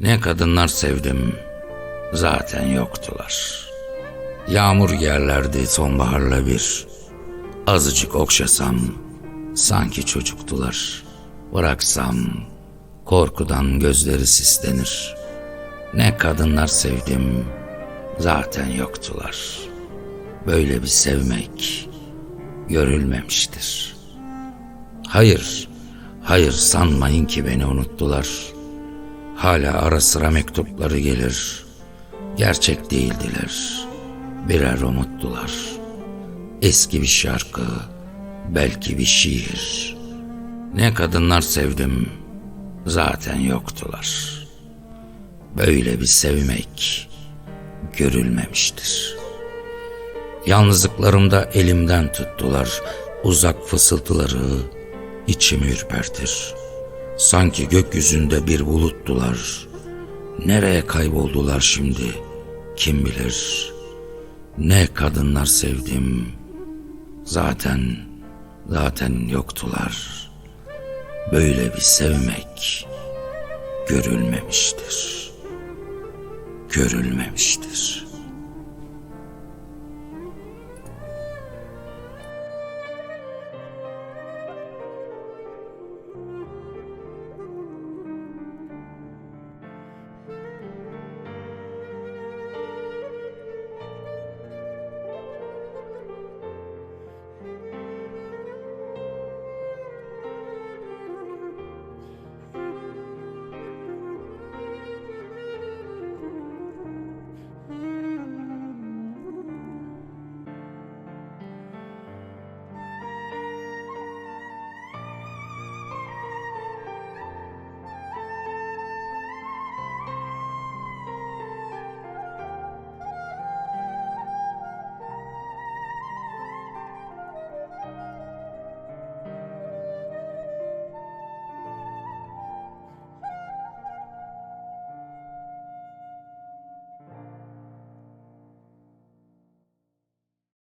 Ne kadınlar sevdim, zaten yoktular. Yağmur yerlerdi sonbaharla bir. Azıcık okşasam, sanki çocuktular. Bıraksam, korkudan gözleri sislenir. Ne kadınlar sevdim, zaten yoktular. Böyle bir sevmek görülmemiştir. Hayır, hayır sanmayın ki beni unuttular. Hala ara sıra mektupları gelir. Gerçek değildiler. Birer umuttular. Eski bir şarkı, belki bir şiir. Ne kadınlar sevdim, zaten yoktular. Böyle bir sevmek görülmemiştir. Yalnızlıklarımda elimden tuttular. Uzak fısıltıları içimi ürpertir. Sanki gökyüzünde bir buluttular. Nereye kayboldular şimdi? Kim bilir? Ne kadınlar sevdim. Zaten, zaten yoktular. Böyle bir sevmek görülmemiştir. Görülmemiştir.